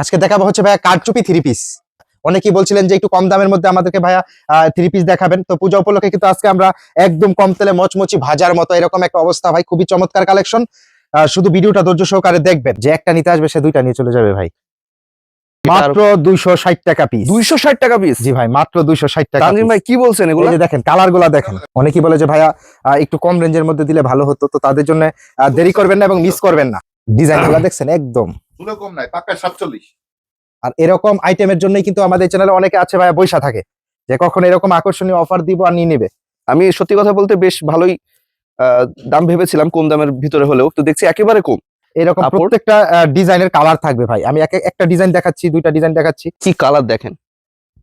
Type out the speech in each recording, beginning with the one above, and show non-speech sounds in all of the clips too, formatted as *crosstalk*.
আজকে দেখাবো হচ্ছে ভাইয়া কারচুপি থ্রি পিস অনেকেই বলছিলেন যে একটু কম দামের মধ্যে আমাদেরকে ভাইয়া থ্রি পিস দেখাবেন। তো পূজা উপলক্ষে কিন্তু আজকে আমরা একদম কম তেলে মচমচি ভাজার মতো এরকম একটা অবস্থা। ভাই খুবই চমৎকার কালেকশন শুধু ভিডিওটা ধৈর্য সহকারে দেখবেন। যে একটা নিতে আসবে সে দুইটা নিয়ে চলে যাবে ভাই। মাত্র দুইশো ষাট টাকা পিস দুইশো ষাট টাকা পিস জি ভাই মাত্র দুইশো ষাট টাকা ভাই কি বলছেন এগুলো? যে দেখেন কালারগুলা দেখেন। অনেকেই বলে যে ভাইয়া একটু কম রেঞ্জের মধ্যে দিলে ভালো হতো। তো তাদের জন্য দেরি করবেন না এবং মিস করবেন না। ডিজাইনগুলা দেখছেন একদম। কম নাই পাক্কা সাতচল্লিশ। আর এরকম আইটেমের জন্যই কিন্তু আমাদের চ্যানেলে অনেকে আছে ভাইয়া বৈশা থাকে যে কখন এরকম আকর্ষণীয় অফার দিব আর নিয়ে নেবে। আমি সত্যি কথা বলতে বেশ ভালোই আহ, দাম ভেবেছিলাম কম দামের ভিতরে হলেও তো দেখছি একেবারে কম। এরকম? প্রত্যেকটা ডিজাইনের কালার থাকবে ভাই। আমি এক একটা ডিজাইন দেখাচ্ছি দুইটা ডিজাইন দেখাচ্ছি। কি কালার দেখেন?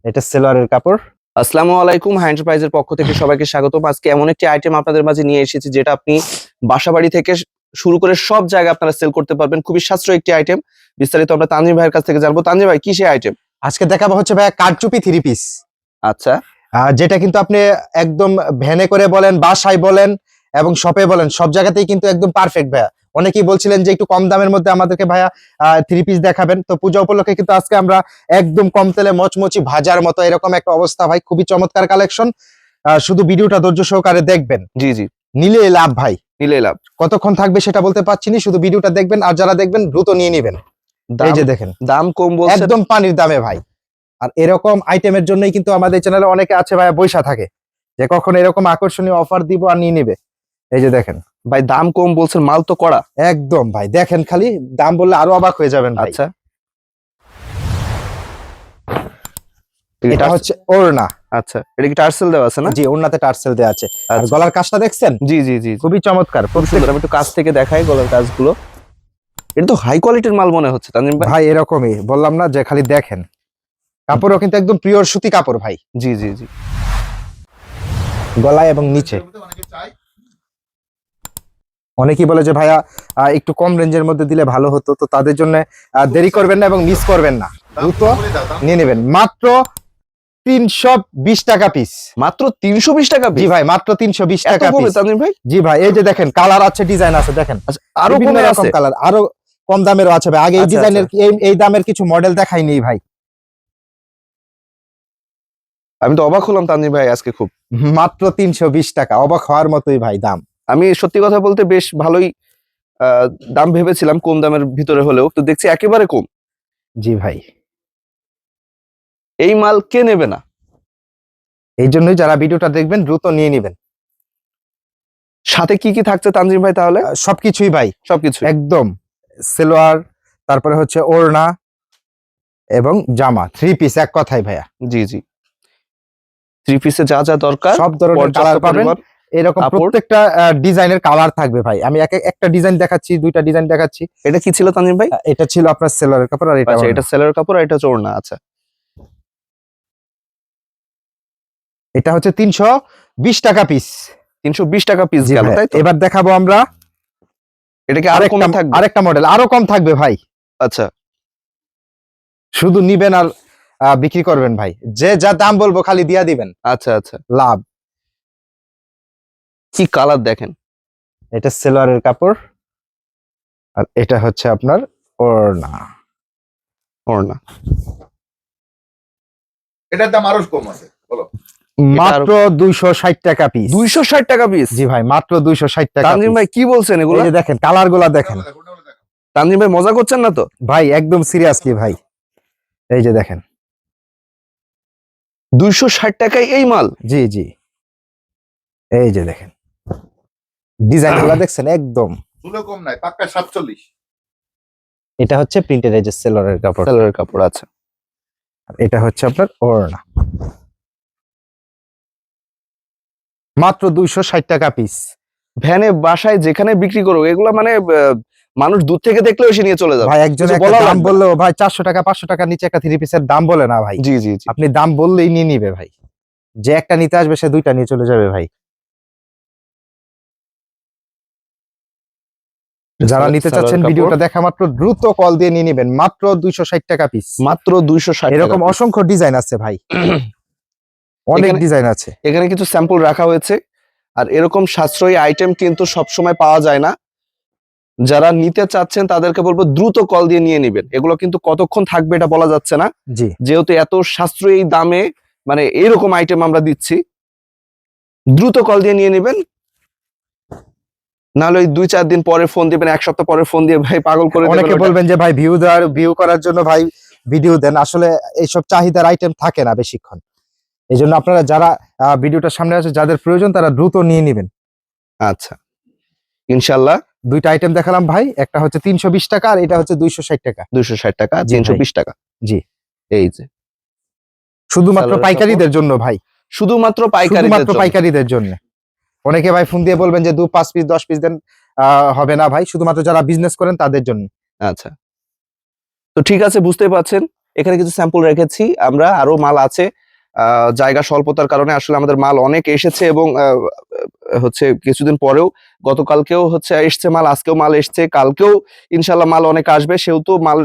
এটা সেলোয়ারের কাপড়। আসসালামু আলাইকুম হ্যাঁ এন্টারপ্রাইজের পক্ষ থেকে সবাইকে স্বাগতম। আজকে এমন একটি আইটেম আপনাদের মাঝে নিয়ে এসেছি যেটা আপনি বাসাবাড়ি থেকে শুরু করে সব জায়গায় আপনারা সেল করতে পারবেন। খুবই সাশ্রয় একটি আইটেম বিস্তারিত আমরা তানজিম ভাইয়ের কাছ থেকে জানব। তানজিম ভাই কি সেই আইটেম আজকে দেখাবো হচ্ছে ভাইয়া কারচুপি থ্রি পিস আচ্ছা। যেটা কিন্তু আপনি একদম ভ্যানে করে বলেন বাসায় বলেন এবং শপে বলেন সব জায়গাতেই কিন্তু একদম পারফেক্ট ভাইয়া। অনেকেই বলছিলেন যে একটু কম দামের মধ্যে আমাদেরকে ভাইয়া থ্রি পিস দেখাবেন। তো পূজা উপলক্ষে কিন্তু আজকে আমরা একদম কম তেলে মচমচি ভাজার মতো এরকম একটা অবস্থা ভাই। খুবই চমৎকার কালেকশন শুধু ভিডিওটা ধৈর্য সহকারে দেখবেন। জি জি। নিলে লাভ ভাই। নিলে লাভ। কতক্ষণ থাকবে সেটা বলতে পারছি না শুধু ভিডিওটা দেখবেন আর যারা দেখবেন দ্রুত নিয়ে নেবেন। এই যে দেখেন। দাম কম বলছে। একদম পানির দামে ভাই। আর এরকম আইটেমের জন্যই কিন্তু আমাদের চ্যানেলে অনেকে আছে ভাই বৈশা থাকে যে কখন এরকম আকর্ষণীয় অফার দিব আর নিয়ে নেবে। এই যে দেখেন। ভাই দাম কম বলছেন মাল তো করা একদম ভাই দেখেন খালি দাম বললে আরও অবাক হয়ে যাবেন ভাই। আচ্ছা। এটা হচ্ছে ওড়না। আচ্ছা এটা কি টার্সেল দেওয়া আছে না? জি টার্সেল দেওয়া আছে। আর আচ্ছা। গলার কাজটা দেখছেন? জি জি জি খুবই চমৎকার খুব সুন্দর। আমি একটু কাছ থেকে দেখাই গলার কাজগুলো। এটা তো হাই কোয়ালিটির মাল মনে হচ্ছে তানজিম ভাই। ভাই এরকমই। বললাম না যে খালি দেখেন। কাপড়ও কিন্তু একদম পিওর সুতি কাপড় ভাই। জি জি জি। গলায় এবং নিচে। অনেকেই বলে যে ভাইয়া একটু কম রেঞ্জের মধ্যে দিলে ভালো হতো। তো তাদের জন্য দেরি করবেন না এবং মিস করবেন না। দ্রুত। নিয়ে নেবেন। মাত্র তিনশো বিশ টাকা পিস মাত্র তিনশো বিশ টাকা জি ভাই মাত্র তিনশো বিশ টাকা পিস ভাই? জি ভাই এই যে দেখেন কালার আছে ডিজাইন আছে দেখেন। আচ্ছা, আরও বিভিন্ন রকম আছে? কালার আরও কম দামেরও আছে ভাই। আগে এই আচ্ছা, ডিজাইনের এই- দামের কিছু মডেল দেখাইনি ভাই। আমি তো অবাক হলাম তানজিম ভাই আজকে খুব। মাত্র তিনশো বিশ টাকা অবাক হওয়ার মতোই ভাই দাম। আমি সত্যি কথা বলতে বেশ ভালোই আহ, দাম ভেবেছিলাম কম দামের ভিতরে হলেও তো দেখছি একেবারে কম। জি ভাই। এই মাল কে নেবে না? এই জন্যই যারা ভিডিওটা দেখবেন দ্রুত নিয়ে নেবেন। সাথে কি কি থাকছে তানজিম ভাই তাহলে? সবকিছুই ভাই সবকিছু একদম। সেলোয়ার তারপরে হচ্ছে ওড়না এবং জামা থ্রি পিস এক কথাই ভাইয়া। জি জি। থ্রি পিসে যা যা দরকার সব ধরনের কালার পাবেন। এরকম। প্রত্যেকটা ডিজাইনের কালার থাকবে ভাই। আমি এক একটা ডিজাইন দেখাচ্ছি দুইটা ডিজাইন দেখাচ্ছি। এটা কি ছিল তানজিম ভাই? এটা ছিল আপনার সেলোয়ারের কাপড় আর এটা আচ্ছা এটা সেলের কাপড় আর এটা চোর না আচ্ছা। এটা হচ্ছে তিনশো বিশ টাকা পিস তিনশো বিশ টাকা পিস গেল তাই এবার দেখাবো আমরা। এটাকে আরও আরেকটা থাকবে? আরেকটা মডেল আরও কম থাকবে ভাই। আচ্ছা। শুধু নিবেন আর আহ, বিক্রি করবেন ভাই। যে যা দাম বলব খালি দিয়া দিবেন। আচ্ছা আচ্ছা। লাভ। কি কালার দেখেন? এটা সেলোয়ারের কাপড়। আর এটা হচ্ছে আপনার ওড়না। ওড়না। এটার দাম আরও কম আছে বলো। মাত্র দুইশো ষাট টাকা পিস দুইশো ষাট টাকা পিস জি ভাই মাত্র দুইশো ষাট টাকা তানজিম ভাই কি বলছেন এগুলো? দেখেন কালারগুলা দেখেন। দেখো, দেখো, দেখো। তানজিম ভাই মজা করছেন না তো? ভাই একদম সিরিয়াসলি ভাই। এই যে দেখেন। দুইশো ষাট টাকায় এই মাল? জি জি। এই যে দেখেন। ডিজাইনগুলা দেখছেন একদম। কম নাই পাক্কা সাতচল্লিশ। এটা হচ্ছে প্রিন্টেড এই যে সেলোয়ারের কাপড় সেলের কাপড় আছে এটা হচ্ছে আপনার ওড়না। মাত্র দুইশো ষাট টাকা পিস ভ্যানে বাসায় যেখানে বিক্রি করো এগুলো মানে মানুষ দূর থেকে দেখলেও এসে নিয়ে চলে যাবে। ভাই একজন দাম। বললেও ভাই চারশো টাকা পাঁচশো টাকা নিচে একটা থ্রি পিসের দাম বলে না ভাই। জি জি জি। আপনি দাম বললেই নিয়ে নিবে ভাই। যে একটা নিতে আসবে সে দুইটা নিয়ে চলে যাবে ভাই। যারা নিতে চাচ্ছেন ভিডিওটা দেখা মাত্র দ্রুত কল দিয়ে নিয়ে নিবেন। মাত্র দুইশো ষাট টাকা পিস মাত্র দুইশো ষাট এরকম অসংখ্য ডিজাইন আছে ভাই। *clears throat* অনেক ডিজাইন আছে। এখানে কিছু স্যাম্পল রাখা হয়েছে। আর এরকম সাশ্রয়ী আইটেম কিন্তু সবসময় পাওয়া যায় না। যারা নিতে চাচ্ছেন তাদেরকে বলব দ্রুত কল দিয়ে নিয়ে নেবেন। এগুলো কিন্তু কতক্ষণ থাকবে এটা বলা যাচ্ছে না। জি। যেহেতু এত সাশ্রয়ী দামে মানে এরকম আইটেম আমরা দিচ্ছি। দ্রুত কল দিয়ে নিয়ে নেবেন। নাহলে ওই দুই চার দিন পরে ফোন দিবেন এক সপ্তাহ পরে ফোন দিয়ে ভাই পাগল করে অনেকে বলবেন যে ভাই ভিউ দেওয়ার ভিউ করার জন্য ভাই ভিডিও দেন। আসলে এইসব চাহিদার আইটেম থাকে না বেশিক্ষণ। এই জন্য আপনারা যারা আহ, ভিডিওটার সামনে আছে যাদের প্রয়োজন তারা দ্রুত নিয়ে নেবেন। আচ্ছা। ইনশাল্লাহ দুইটা আইটেম দেখালাম ভাই একটা হচ্ছে তিনশো বিশ টাকা আর এটা হচ্ছে দুইশো ষাট টাকা। দুইশো ষাট টাকা তিনশো টাকা। জি। এই যে। শুধুমাত্র পাইকারিদের জন্য ভাই। শুধুমাত্র পাইকারি পাইকারিদের জন্য। অনেকে ভাই ফোন দিয়ে বলবেন যে দু পাঁচ পিস দশ পিস দেন। আহ, হবে না ভাই। শুধুমাত্র যারা বিজনেস করেন তাদের জন্য। আচ্ছা। তো ঠিক আছে বুঝতে পারছেন। এখানে কিছু স্যাম্পল রেখেছি। আমরা আরও মাল আছে। জায়গা স্বল্পতার কারণে আসলে আমাদের মাল অনেক এসেছে এবং হচ্ছে কিছুদিন পরেও গতকালকেও হচ্ছে এসছে মাল, আজকেও মাল এসছে, কালকেও ইনশাল্লাহ মাল অনেক আসবে। সেহেতু মাল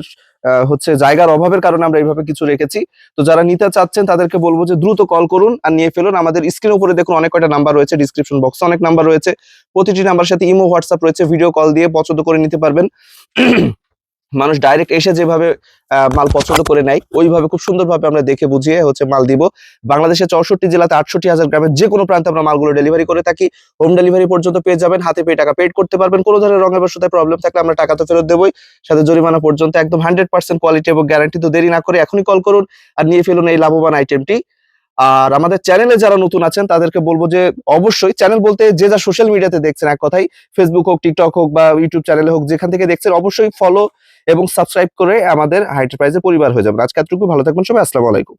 হচ্ছে জায়গার অভাবের কারণে আমরা এইভাবে কিছু রেখেছি। তো যারা নিতে চাচ্ছেন তাদেরকে বলব যে দ্রুত কল করুন আর নিয়ে ফেলুন। আমাদের স্ক্রিন উপরে দেখুন অনেক কয়টা নাম্বার রয়েছে ডিসক্রিপশন বক্সে অনেক নাম্বার রয়েছে। প্রতিটি নাম্বার সাথে ইমো, হোয়াটসঅ্যাপ রয়েছে ভিডিও কল দিয়ে পছন্দ করে নিতে পারবেন। মানুষ ডাইরেক্ট এসে যেভাবে মাল পছন্দ করে নেয়, ওইভাবে খুব সুন্দরভাবে আমরা দেখে বুঝিয়ে হচ্ছে মাল দিব। বাংলাদেশের চৌষট্টি জেলাতে আটষট্টি হাজার গ্রামের যে কোনো প্রান্তে আমরা মালগুলো ডেলিভারি করে থাকি। হোম ডেলিভারি পর্যন্ত পেয়ে যাবেন, হাতে পেয়ে টাকা পেড করতে পারবেন। কোনো ধরনের রঙের বসতায় প্রবলেম থাকলে আমরা টাকা তো ফেরত দেবই। সাথে জরিমানা পর্যন্ত একদম হান্ড্রেড পার্সেন্ট কোয়ালিটি এবং গ্যারান্টি তো দেরি না করে এখনই কল করুন আর নিয়ে ফেলুন এই লাভবান আইটেমটি আর আমাদের চ্যানেলে যারা নতুন আছেন, তাদেরকে বলব যে অবশ্যই চ্যানেল বলতে যে যা সোশ্যাল মিডিয়াতে দেখছেন, এক কথাই ফেসবুক হোক টিকটক হোক বা ইউটিউব চ্যানেলে হোক, যেখান থেকে দেখছেন, অবশ্যই ফলো এবং সাবস্ক্রাইব করে আমাদের হাইটারপ্রাইজের পরিবার হয়ে যাবেন। আজকে এতটুকু, ভালো থাকবেন সবাই, আসসালামু আলাইকুম।